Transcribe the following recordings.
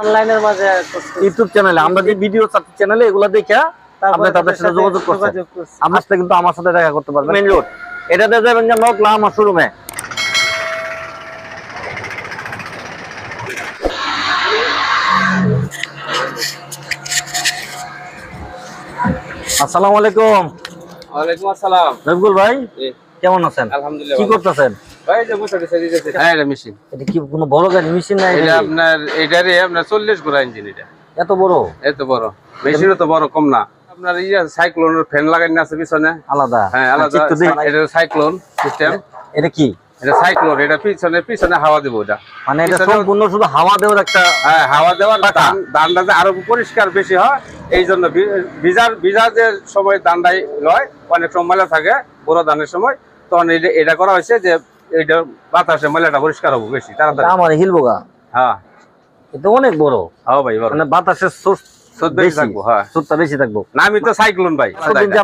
অনলাইনের মাঝে ইউটিউব চ্যানেলে আমরা যে ভিডিও চ্যানেলে এগুলো দেখে আপনি তাদের সাথে যোগাযোগ করছেন। আমার সাথে কিন্তু আমার সাথে দেখা করতে পারবেন। মেইন রোড এটাতে যাবেন যে নকলা আমার শোরুমে আসসালামু আলাইকুম। ওয়ালাইকুম আসসালাম। রবিকুল ভাই কেমন আছেন? আলহামদুলিল্লাহ কি করতেছেন? ভাই যে বসে দিছে দিতেছে হ্যাঁ এটা মেশিন এটা কি কোনো বড় গাড়ি মেশিন নাই এটা আপনার এটারে আপনার চল্লিশ ঘোড়া ইঞ্জিন এটা। এত বড়? এত বড়। মেশিনও তো বড় কম না। আপনার ইয়ে সাইক্লোনের ফ্যান লাগানো আছে পিছনে? আলাদা। হ্যাঁ আলাদা। এটা সাইক্লোন সিস্টেম এটা কি? এটা সাইক্লোন এটা পিছনে পিছনে হাওয়া দেবো এটা। মানে এটা সম্পূর্ণ শুধু হাওয়া দেওয়ার একটা হ্যাঁ হাওয়া দেওয়ার পাকা। ধান যে আরও পরিষ্কার বেশি হয় এই জন্য ভিজার সময় ধানটাই লয়। অনেক সময় থাকে বড় ধানের সময়। তখন এটা করা হয়েছে যে এইটা বাতাসে ময়লাটা পরিষ্কার হব বেশি তাড়াতাড়ি। আমার হ্যাঁ। এটা অনেক বড়। হ্যাঁ ভাই বড়। মানে বাতাসের সোর্স বেশি থাকব হ্যাঁ। আমি তো সাইক্লোন ভাই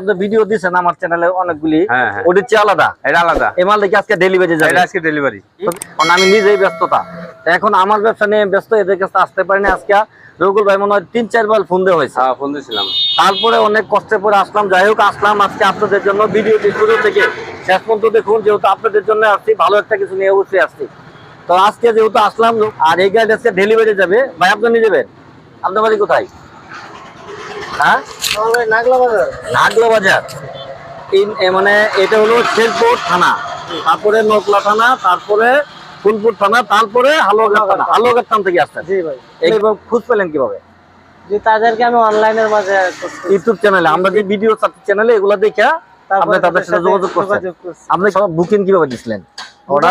আপনি ভিডিও দিয়েছেন আমার চ্যানেলে অনেকগুলি হ্যাঁ হ্যাঁ। চেয়ে আলাদা। এটা আলাদা। এই মাল দেখি আজকে ডেলিভারি যাবে? আজকে ডেলিভারি কারণ আমি নিজেই ব্যস্ততা। এখন আমার ব্যবসা নিয়ে ব্যস্ত এদের কাছে আসতে পারিনি আজকে। রঘুল ভাই মনে হয় তিন চারবার ফোন দেওয়া হয়েছে। হ্যাঁ ফোন দিয়েছিলাম। তারপরে অনেক কষ্টের পরে আসলাম। যাই হোক আসলাম আজকে আপনাদের জন্য ভিডিওটি শুরু থেকে। শেষ পর্যন্ত দেখুন যেহেতু আপনাদের জন্য আসছি ভালো একটা কিছু নিয়ে অবশ্যই আসছি। তো আজকে যেহেতু আসলাম আর এই গাড়ি আজকে ডেলিভারি যাবে। ভাই আপনি নিয়ে যাবেন? আপনার বাড়ি কোথায়? হ্যাঁ? নাগলা বাজার নাগলা বাজার মানে এটা হলো শেরপুর থানা। তারপরে নকলা থানা তারপরে ফুলপুর থানা তারপরে হালুয়াঘাট থানা। হালুয়াঘাট। থানা থেকে আসছেন? জি ভাই। এইভাবে খুঁজ পেলেন কীভাবে? যে তাদেরকে আমি অনলাইনের মাঝে ইউটিউব চ্যানেলে আমরা যে ভিডিও চ্যানেলে এগুলো দেখে আপনি তাদের সাথে যোগাযোগ করছেন। আপনি সব বুকিং কীভাবে দিছিলেন?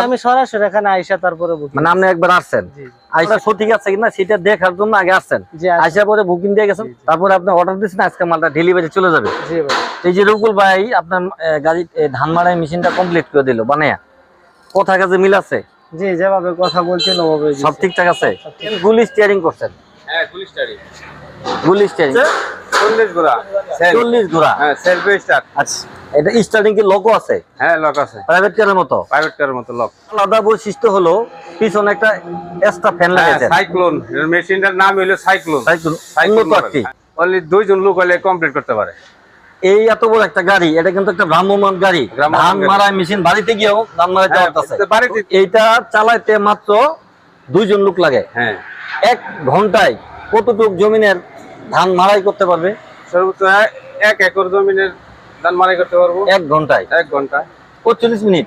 আমি সরাসরি এখানে আইসা তারপরে বুকিং মানে আপনি একবার আসছেন? আইসা সঠিক আছে কিনা সেটা দেখার জন্য আগে আসছেন। আইসা পরে বুকিং দিয়ে গেছেন। তারপরে আপনি অর্ডার দিয়েছেন আজকে মালটা ডেলিভারি চলে যাবে। এই যে রুকুল ভাই আপনার গাড়ি ধান মারাই মেশিনটা কমপ্লিট করে দিল বানায়া। কথা কাজে মিল আছে? জি যেভাবে কথা বলছেন ওভাবে সব ঠিকঠাক আছে? গুলি স্টিয়ারিং করছেন। হ্যাঁ চল্লিশ ঘোড়া। চল্লিশ ঘোড়া। হ্যাঁ সেলফ স্টার্ট আচ্ছা এটা স্টার্টিং কি লোকও আছে? হ্যাঁ লক আছে। প্রাইভেট কারের মতো? প্রাইভেট কারের মতো লক আলাদা বৈশিষ্ট্য হলো পিছনে একটা এক্সট্রা ফ্যান সাইক্লোন মেশিনটার নাম হলো সাইক্লোন তাই তো? কি? অনলি দুইজন লোক হলে কমপ্লিট করতে পারে। এই এত বড় একটা গাড়ি এটা কিন্তু একটা ভ্রাম্যমান গাড়ি। ধান গাড়ি। মেশিন বাড়িতে গিয়েও ধান মারাইতে বাড়িতে এইটা চালাইতে মাত্র দুইজন লোক লাগে। হ্যাঁ। এক ঘন্টায় কতটুক জমিনের ধান মারাই করতে পারবে? সর্বোচ্চ এক- এক একর জমিনের ধান মারাই করতে পারব। এক ঘন্টায়? এক ঘণ্টা পঁচল্লিশ মিনিট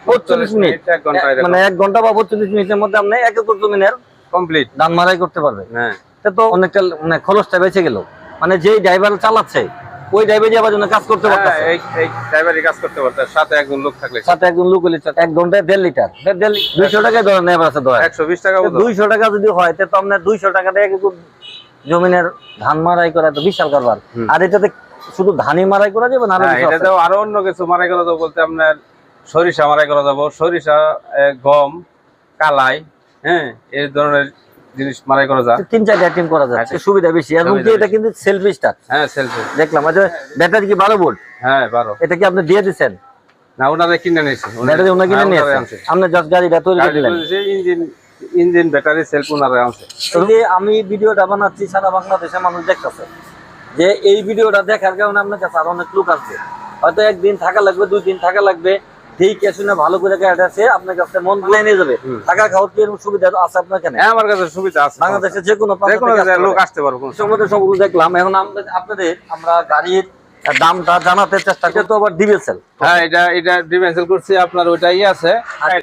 মিনিট। এক মানে এক ঘণ্টা বা মিনিটের মধ্যে আপনি এক একর জমিনের কমপ্লিট। ধান মারাই করতে পারবে। হ্যাঁ। তো অনেকটা মানে খরচটা বেঁচে গেল। মানে যেই ড্রাইভার চালাচ্ছে ওই ড্রাইভারই আবার জন্য কাজ করতে হ্যাঁ, পারতেছে। এই এই ড্রাইভারি কাজ করতে সাথে একজন লোক থাকলে সাথে একজন লোক হলে এক ঘন্টায় দেড় লিটার। দেড়- দেড় লি- দুইশো টাকায় ধরেন নেবার আছে ধরেন একশো বিশ টাকা বোধ দুইশো টাকা যদি হয় তো আপনার দুইশো টাকা দিয়ে জমিনের ধান মারাই করা তো বিশাল কারবার। আর এটাতে শুধু ধানই মারাই করা যাবে না হ্যাঁ এটাতেও আরও অন্য কিছু মারাই করা যাব বলতে আপনার সরিষা মারাই করা যাব। সরিষা গম কালাই হ্যাঁ এই ধরনের জিনিস মারাই করা যায়। তিন চারটা আইটেম করা যাচ্ছে আচ্ছা। সুবিধা বেশি। এবং কি এটা কিন্তু সেলফ স্টার্ট হ্যাঁ সেলফি দেখলাম আচ্ছা ব্যাটারি কি বারো ভোল্ট হ্যাঁ বারো। এটা কি আপনি দিয়ে দিচ্ছেন? না ওনারা কিনে নিয়েছে। ব্যাটারি ওনা কিনে নিয়ে আনছে। আপনি জাস্ট গাড়িটা তৈরি করে দিলেন ইঞ্জিন ইঞ্জিন ব্যাটারি সেলফ ওনারা আনছে। যে আমি ভিডিওটা বানাচ্ছি সারা বাংলাদেশের মানুষ দেখতেছে। যে এই ভিডিওটা দেখার কারণে আপনার কাছে আরও অনেক লোক আসবে। হয়তো একদিন থাকা লাগবে দুই দিন থাকা লাগবে। দেখে শুনে ভালো করে আছে আপনার কাছে মন ভুলে নিয়ে যাবে। হুম। খাওয়ার কি সুবিধা আছে আপনার কেন হ্যাঁ আমার কাছে সুবিধা আছে। যে কোনো লোক আসতে পারব সবগুলো দেখলাম। এখন আপনাদের আমরা গাড়ির দামটা জানাতে চেষ্টা করি। তো আবার ডিভেসেল হ্যাঁ এটা এটা করছি আপনার ওইটাই আছে।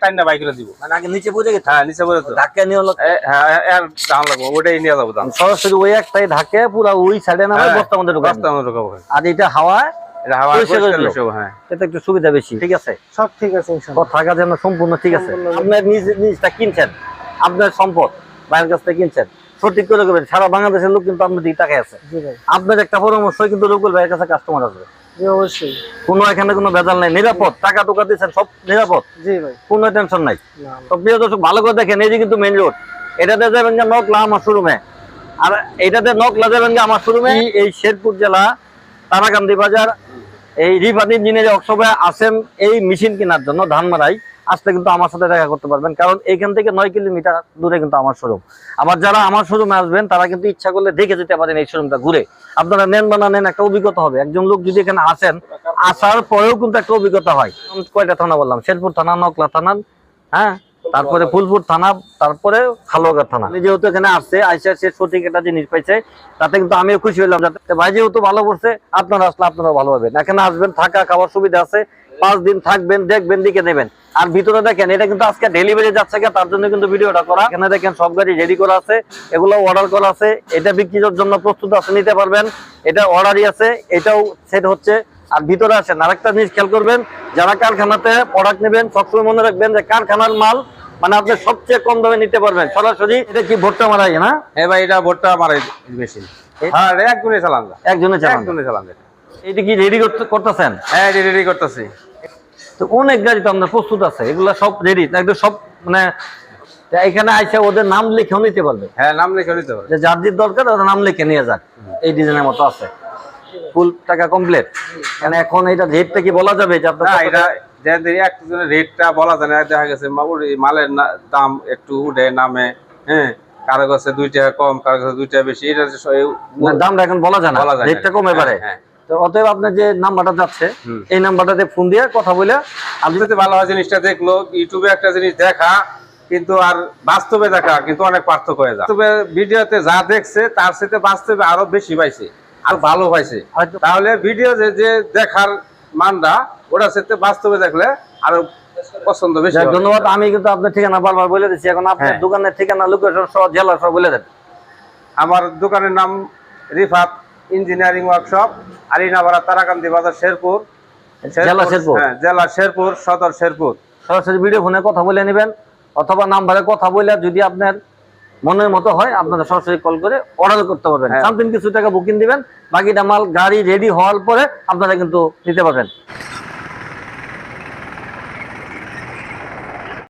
টাইনটা বাইকে দিব। মানে আগে নিচে বুঝে গেছে? হ্যাঁ নিচে বলে তো ধাক্কা নিয়ে হলো? হ্যাঁ দাম লাগবে নিয়ে যাব দাম। সরাসরি ওই একটাই ধাক্কে পুরো ওই সাইডে হ্যাঁ, বস্তার মধ্যে ঢুকাবে রাস্তা আমরা ঢুকাবো। হ্যাঁ। আর এটা হাওয়ায় এটা হ্যাঁ। এটা একটু সুবিধা বেশি। ঠিক আছে? সব ঠিক আছে থাকা যেন সম্পূর্ণ ঠিক আছে। আপনার নিজ নিজটা কিনছেন আপনার সম্পদ বাইরের কাছ থেকে কিনছেন সঠিক করে করবেন। সারা বাংলাদেশের লোক কিন্তু আপনার দিকে টাকায় আছে। আপনার একটা পরামর্শ কিন্তু রুকুল ভাইয়ের কাছে কাস্টমার আসবে। অবশ্যই। কোনো এখানে কোনো ভেজাল নাই। নিরাপদ টাকা টোকা দিচ্ছেন সব নিরাপদ। জি ভাই। কোনো টেনশন নাই। না, না। তো প্রিয় দর্শক ভালো করে দেখেন এই যে কিন্তু মেইন রোড এটাতে যাবেন যে নকলা আমার শোরুমে আর এটাতে নকলা যাবেন যে আমার শোরুমে এই শেরপুর জেলা তারাকান্দি বাজার, এই রিফাত ইঞ্জিনিয়ারিং ওয়ার্কশপে আসেন এই মেশিন কেনার জন্য ধান মারাই আসলে কিন্তু আমার সাথে দেখা করতে পারবেন। কারণ এখান থেকে নয় কিলোমিটার দূরে কিন্তু আমার শোরুম আবার যারা আমার শোরুমে আসবেন, তারা কিন্তু ইচ্ছা করলে দেখে যেতে পারেন এই শোরুমটা ঘুরে। আপনারা নেন বা না নেন, একটা অভিজ্ঞতা হবে। একজন লোক যদি এখানে আসেন, আসার পরেও কিন্তু একটা অভিজ্ঞতা হয়। কয়টা থানা বললাম? শেরপুর থানা, নকলা থানা হ্যাঁ? তারপরে ফুলপুর থানা তারপরে খালোয়াগার থানা। যেহেতু এখানে আসছে আইসা সে সঠিক একটা জিনিস পাইছে তাতে কিন্তু আমিও খুশি হলাম যাতে ভাই যেহেতু ভালো করছে আপনারা আসলে আপনারা ভালো হবেন এখানে আসবেন থাকা খাওয়ার সুবিধা আছে পাঁচ দিন থাকবেন দেখবেন দিকে নেবেন। আর ভিতরে দেখেন এটা কিন্তু আজকে ডেলিভারি যাচ্ছে কে তার জন্য কিন্তু ভিডিওটা করা। এখানে দেখেন সব গাড়ি রেডি করা আছে এগুলো অর্ডার করা আছে এটা বিক্রির জন্য প্রস্তুত আছে নিতে পারবেন। এটা অর্ডারই আছে এটাও সেট হচ্ছে। আর ভিতরে আসেন আরেকটা জিনিস খেয়াল করবেন যারা কারখানাতে প্রোডাক্ট নেবেন সবসময় মনে রাখবেন যে কারখানার মাল মানে আপনি সবচেয়ে কম দামে নিতে পারবেন। সরাসরি এটা কি ভোটটা মারাই না? হ্যাঁ ভাই এটা ভোটটা মারাই মেশিন হ্যাঁ এটা একজনে চালান একজনে চালান একজনে চালান এটা এটা কি রেডি করতেছেন? হ্যাঁ রেডি করতেছি। তো অনেক গাড়ি তো আপনার প্রস্তুত আছে এগুলা সব রেডি একদম সব মানে এখানে আইসা ওদের নাম লিখেও নিতে পারবে। হ্যাঁ নাম লিখে নিতে পারে যে যার যে দরকার ওদের নাম লিখে নিয়ে যাক এই ডিজাইনের মতো আছে। ফুল টাকা কমপ্লিট মানে এখন এটা রেটটা কি বলা যাবে যে আপনার না একজনের রেটটা বলা যায় না দেখা গেছে মালের দাম একটু উঠে নামে হ্যাঁ? কারও কাছে দুই টাকা কম কারও কাছে দুই টাকা বেশি এটা হচ্ছে সব- না, দামটা এখন বলা যায় না বলা যায় রেটটা কমে পারে। হ্যাঁ, তো অতএব আপনার যে নাম্বারটা যাচ্ছে। এই নাম্বারটাতে ফোন দিয়ে কথা বলে আপনি ভালো হয় জিনিসটা দেখল ইউটিউবে একটা জিনিস দেখা কিন্তু আর বাস্তবে দেখা কিন্তু অনেক পার্থক্য হয়ে যায়। তবে ভিডিওতে যা দেখছে তার সাথে বাস্তবে আরও বেশি পাইছে আর ভালো পাইছে। তাহলে ভিডিও যে দেখার মানটা ওটা সাথে বাস্তবে দেখলে আরও পছন্দ বেশি। ধন্যবাদ আমি কিন্তু আপনার ঠিকানা বারবার বলে দিচ্ছি এখন আপনার হ্যাঁ। দোকানের ঠিকানা লোকেশন সহ জেলা সহ বলে দেন আমার দোকানের নাম রিফাত ইঞ্জিনিয়ারিং ওয়ার্কশপ আলিনাবাড়া তারাকান্দি বাজার শেরপুর জেলা শেরপুর। হ্যাঁ, জেলা শেরপুর সদর শেরপুর সরাসরি ভিডিও ফোনে কথা বলে নেবেন অথবা নাম্বারে কথা বলে যদি আপনার মনের মতো হয় আপনারা সরাসরি কল করে অর্ডার করতে পারবেন হ্যাঁ। সামথিং কিছু টাকা বুকিং দিবেন বাকিটা মাল গাড়ি রেডি হওয়ার পরে আপনারা কিন্তু নিতে পারবেন